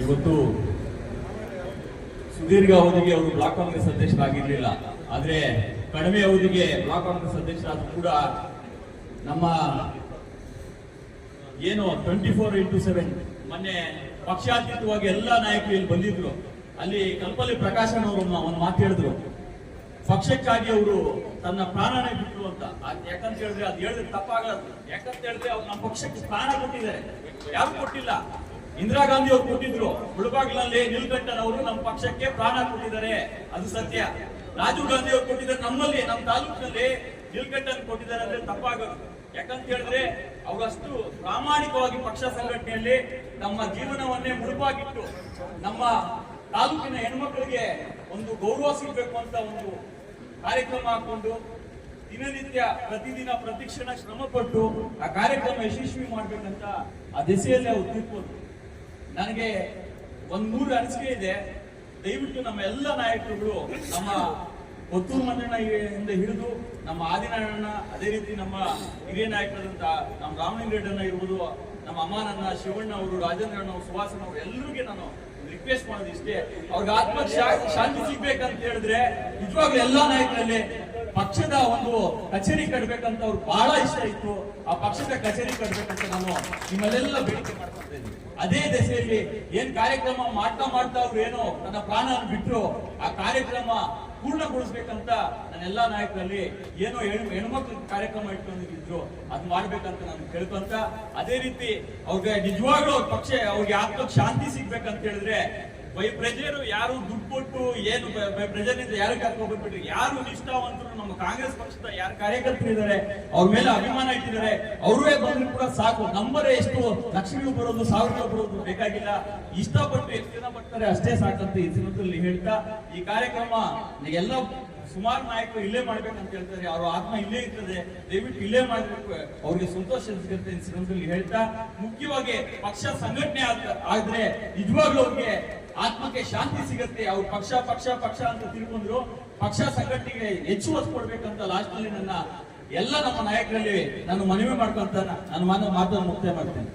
ಇವತ್ತು ಸುದೀರ್ಘ ಅವಧಿಗೆ ಅವರು ಬ್ಲಾಕ್ ಕಾಂಗ್ರೆಸ್ ಅಧ್ಯಕ್ಷರಾಗಿರ್ಲಿಲ್ಲ. ಆದ್ರೆ ಕಡಿಮೆ ಅವಧಿಗೆ ಬ್ಲಾಕ್ ಕಾಂಗ್ರೆಸ್ ಅಧ್ಯಕ್ಷರಾದ್ರೂ ಕೂಡ ನಮ್ಮ ಏನು ಟ್ವೆಂಟಿ ಫೋರ್ ಇಂಟು ಸೆವೆನ್ ಮೊನ್ನೆ ಪಕ್ಷಾತೀತವಾಗಿ ಎಲ್ಲ ನಾಯಕರು ಇಲ್ಲಿ ಬಂದಿದ್ರು. ಅಲ್ಲಿ ಕಲ್ಪಲ್ಲಿ ಪ್ರಕಾಶನ್ ಅವರು ಒಂದು ಮಾತು ಹೇಳಿದ್ರು. ಪಕ್ಷಕ್ಕಾಗಿ ಅವರು ತನ್ನ ಪ್ರಾಣನೇ ಬಿಟ್ಟರು ಅಂತ. ಯಾಕಂತ ಹೇಳಿದ್ರೆ ಅದು ಹೇಳಿದ್ರೆ ತಪ್ಪಾಗಲ್ಲ. ಯಾಕಂತ ಹೇಳಿದ್ರೆ ಅವ್ರು ನಮ್ಮ ಪಕ್ಷಕ್ಕೆ ಪ್ರಾಣ ಕೊಟ್ಟಿದ್ದಾರೆ. ಯಾರು ಕೊಟ್ಟಿಲ್ಲ? ಇಂದಿರಾ ಗಾಂಧಿ ಅವರು ಕೊಟ್ಟಿದ್ರು. ಮುಳುಬಾಗಿಲಲ್ಲಿ ನೀಲ್ಕಂಠನ್ ಅವರು ನಮ್ಮ ಪಕ್ಷಕ್ಕೆ ಪ್ರಾಣ ಕೊಟ್ಟಿದ್ದಾರೆ. ಅದು ಸತ್ಯ. ರಾಜೀವ್ ಗಾಂಧಿ ಅವರು ಕೊಟ್ಟಿದ್ದಾರೆ ನಮ್ಮಲ್ಲಿ, ನಮ್ಮ ತಾಲೂಕಿನಲ್ಲಿ ನೀಲ್ಕಂಠನ್ ಕೊಟ್ಟಿದ್ದಾರೆ ಅಂದ್ರೆ ತಪ್ಪಾಗೋದು. ಯಾಕಂತ ಹೇಳಿದ್ರೆ ಅವರಷ್ಟು ಪ್ರಾಮಾಣಿಕವಾಗಿ ಪಕ್ಷ ಸಂಘಟನೆಯಲ್ಲಿ ನಮ್ಮ ಜೀವನವನ್ನೇ ಮುಳುಬಾಗಿಟ್ಟು ನಮ್ಮ ತಾಲೂಕಿನ ಹೆಣ್ಮಕ್ಳಿಗೆ ಒಂದು ಗೌರವ ಸಿಗಬೇಕು ಅಂತ ಒಂದು ಕಾರ್ಯಕ್ರಮ ಹಾಕೊಂಡು ದಿನನಿತ್ಯ ಪ್ರತಿದಿನ ಪ್ರತಿಕ್ಷಣ ಶ್ರಮಪಟ್ಟು ಆ ಕಾರ್ಯಕ್ರಮ ಯಶಸ್ವಿ ಮಾಡ್ಬೇಕಂತ ಆ ದಿಸೆಯಲ್ಲಿ ಅವ್ರು ತಿಳ್ಕೊಂಡು ನನಗೆ ಒಂದ್ ಮೂರು ಅನಿಸಿಕೆ ಇದೆ. ದಯವಿಟ್ಟು ನಮ್ಮ ಎಲ್ಲ ನಾಯಕರುಗಳು ನಮ್ಮ ಕೊತ್ತೂರು ಮಂಜಣ್ಣ ಹಿಡಿದು ನಮ್ಮ ಆದಿನಾರಾಯಣ ಅದೇ ರೀತಿ ನಮ್ಮ ಹಿರಿಯ ನಾಯಕರಾದಂತ ನಮ್ಮ ರಾಮಲಿಂಗರೆಡ್ಡನ್ನ ಇರ್ಬೋದು, ನಮ್ಮ ಅಮ್ಮನನ್ನ ಶಿವಣ್ಣ ಅವರು ರಾಜೇಂದ್ರಣ್ಣ ಅವರು ಸುಹಾಸನ ಅವರು ಎಲ್ಲರಿಗೆ ನಾನು ರಿಕ್ವೆಸ್ಟ್ ಮಾಡೋದು ಇಷ್ಟೇ. ಅವ್ರಿಗೆ ಆತ್ಮ ಶಾಂತಿ ಸಿಗ್ಬೇಕಂತ ಹೇಳಿದ್ರೆ ನಿಜವಾಗ್ಲೂ ಎಲ್ಲಾ ನಾಯಕರಲ್ಲಿ ಪಕ್ಷದ ಒಂದು ಕಚೇರಿ ಕಟ್ಬೇಕಂತ ಅವ್ರು ಬಹಳ ಇಷ್ಟ ಇತ್ತು. ಆ ಪಕ್ಷದ ಕಚೇರಿ ಕಟ್ಬೇಕಂತ ನಾನು ನಿಮ್ಮಲ್ಲೆಲ್ಲ ಬೇಡಿಕೆ ಮಾಡ್ಕೊಳ್ತಾ ಇದ್ದೀನಿ. ಅದೇ ದೆಸೆಯಲ್ಲಿ ಏನ್ ಕಾರ್ಯಕ್ರಮ ಮಾಡ್ತಾ ಮಾಡ್ತಾ ಅವ್ರು ಏನೋ ನನ್ನ ಪ್ರಾಣ ಬಿಟ್ರು, ಆ ಕಾರ್ಯಕ್ರಮ ಪೂರ್ಣಗೊಳಿಸ್ಬೇಕಂತ ನನ್ನೆಲ್ಲ ನಾಯಕರಲ್ಲಿ ಏನೋ ಹೆಣ್, ಹೆಣ್ಮಕ್ಳು ಕಾರ್ಯಕ್ರಮ ಇಟ್ಕೊಂಡಿದ್ರು, ಅದ್ ಮಾಡ್ಬೇಕಂತ ನಾನು ಕೇಳ್ಕೊಂತ, ಅದೇ ರೀತಿ ಅವ್ರಿಗೆ ನಿಜವಾಗ್ಲೂ ಪಕ್ಷ ಅವ್ರಿಗೆ ಆತ್ಮಕ್ ಶಾಂತಿ ಸಿಗ್ಬೇಕಂತ ಹೇಳಿದ್ರೆ ಬೈ ಪ್ರಜೆರು ಯಾರು ದುಡ್ಡು ಕೊಟ್ಟು ಏನು ಬ- ಪ್ರಜೆನಿಂದ ಯಾರು ಕರ್ಕೊಂಡ್ಬಿಟ್ಟು ಯಾರು ನಿಷ್ಠಾವಂತರು? ನಮ್ಮ ಕಾಂಗ್ರೆಸ್ ಪಕ್ಷದ ಯಾರು ಕಾರ್ಯಕರ್ತರು ಇದ್ದಾರೆ ಅವ್ರ ಮೇಲೆ ಅಭಿಮಾನ ಇಟ್ಟಿದ್ದಾರೆ. ಅವರೇ ಬಂದ್ರು ಕೂಡ ಸಾಕು. ನಂಬರೇ ಎಷ್ಟು? ಲಕ್ಷಗಳು ಬರೋದು ಸಾವಿರ ಬರೋದು ಬೇಕಾಗಿಲ್ಲ. ಇಷ್ಟಪಟ್ಟು ಎಷ್ಟು ಜನ ಬರ್ತಾರೆ ಅಷ್ಟೇ ಸಾಕಂತ ಈ ಸಂದರ್ಭದಲ್ಲಿ ಹೇಳ್ತಾ, ಈ ಕಾರ್ಯಕ್ರಮ ಎಲ್ಲ ಸುಮಾರು ನಾಯಕರು ಇಲ್ಲೇ ಮಾಡ್ಬೇಕಂತ ಹೇಳ್ತಾರೆ. ಅವ್ರ ಆತ್ಮ ಇಲ್ಲೇ ಇರ್ತದೆ. ದಯವಿಟ್ಟು ಇಲ್ಲೇ ಮಾಡ್ಬೇಕು. ಅವ್ರಿಗೆ ಸಂತೋಷ ಸಿಗುತ್ತೆ ಸಿನಿಮಾದಲ್ಲಿ ಹೇಳ್ತಾ. ಮುಖ್ಯವಾಗಿ ಪಕ್ಷ ಸಂಘಟನೆ ಆದ- ಆದ್ರೆ ನಿಜವಾಗ್ಲೂ ಅವ್ರಿಗೆ ಆತ್ಮಕ್ಕೆ ಶಾಂತಿ ಸಿಗುತ್ತೆ, ಅವ್ರು ಪಕ್ಷ ಪಕ್ಷ ಪಕ್ಷ ಅಂತ ತಿಳ್ಕೊಂಡ್ರು, ಪಕ್ಷ ಸಂಘಟನೆಗೆ ಹೆಚ್ಚು ಒತ್ತು ಕೊಡ್ಬೇಕಂತ ಲಾಸ್ಟ್ನಲ್ಲಿ ನನ್ನ ಎಲ್ಲ ನಮ್ಮ ನಾಯಕರಲ್ಲಿ ನಾನು ಮನವಿ ಮಾಡ್ಕೊಂತ ನಾನು ಮಾತನ್ನು ಮುಕ್ತಾಯ ಮಾಡ್ತೇನೆ.